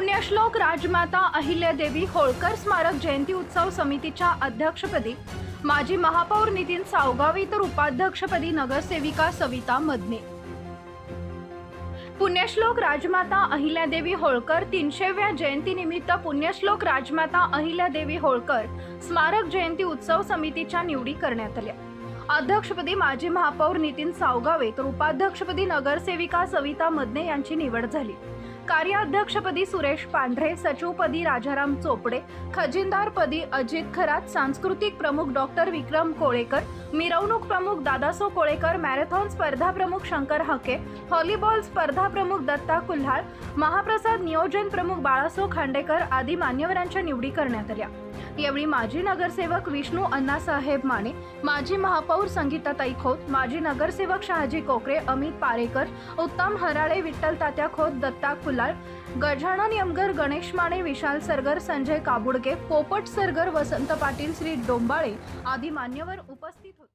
पुण्यश्लोक राजमाता अहिल्यादेवी होळकर स्मारक जयंती उत्सव समितीच्या अध्यक्षपदी माजी महापौर नितीन सावगावी तर उपाध्यक्षपदी नगरसेविका सविता मदने. पुण्यश्लोक राजमाता अहिल्यादेवी होळकर तीनशेव्या जयंतीनिमित्त पुण्यश्लोक राजमाता अहिल्यादेवी होळकर स्मारक जयंती उत्सव समितीच्या निवडी करण्यात आल्या. अध्यक्षपदी माजी महापौर नितीन सावगावे तर उपाध्यक्षपदी नगरसेविका सविता मदने यांची निवड झाली. कार्याध्यक्षपदी सुरेश पांढरे सचिवपदी राजाराम चोपडे खजिनदारपदी अजित खरात सांस्कृतिक प्रमुख डॉक्टर विक्रम कोळेकर मिरवणूक प्रमुख दादासो कोळेकर मॅरेथॉन स्पर्धा प्रमुख शंकर हके व्हॉलीबॉल स्पर्धा प्रमुख दत्ता कुल्हाळ महाप्रसाद नियोजन प्रमुख बाळासो खांडेकर आदी मान्यवरांच्या निवडी करण्यात आल्या. यावेळी माजी नगरसेवक विष्णू अण्णासाहेब माने माजी महापौर संगीताताई खोत माजी नगरसेवक शहाजी कोकरे अमित पारेकर उत्तम हराळे विठ्ठल तात्या खोत दत्ता कुलाळ गजानन यमगर गणेश माने विशाल सरगर संजय काबुडके पोपट सरगर वसंत पाटील श्री डोंबाळे आदी मान्यवर उपस्थित होते.